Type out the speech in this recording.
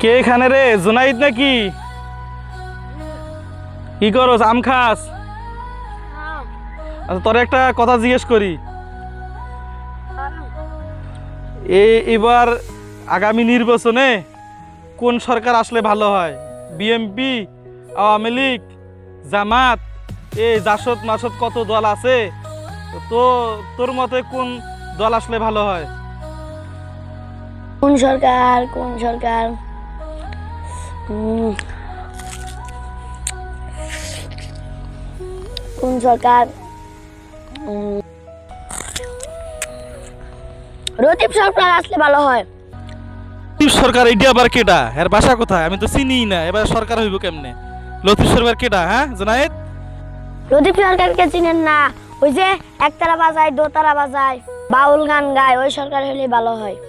কে এখানে রে? জুনাইদ নাকি? কি করস? আম খাস? আচ্ছা তোর একটা কথা জিজ্ঞেস করি। এই এবার আগামী নির্বাচনে কোন সরকার আসলে ভালো হয়? B M P Awami League, Jamaat? এই জাসদ মাসদ কত দল আছে? তো তোর মতে কোন দল আসলে ভালো হয়? কোন সরকার কোন সরকার? কোন সরকার রতিব সরকার আসলে ভালো হয়। লতিফ সরকার এটি আবার কেডা? এর বাসা কোথায়? আমি তো চিনি না। এবার সরকার হইব কেমনে? লতিফ সরকার কেডা হ্যাঁ জোনায়েদ? রতিব সরকারকে চিনেন না। ওই যে একতারা বাজায় দোতারা বাজায় বাউল গান গায় ওই সরকার হলে ভালো হয়।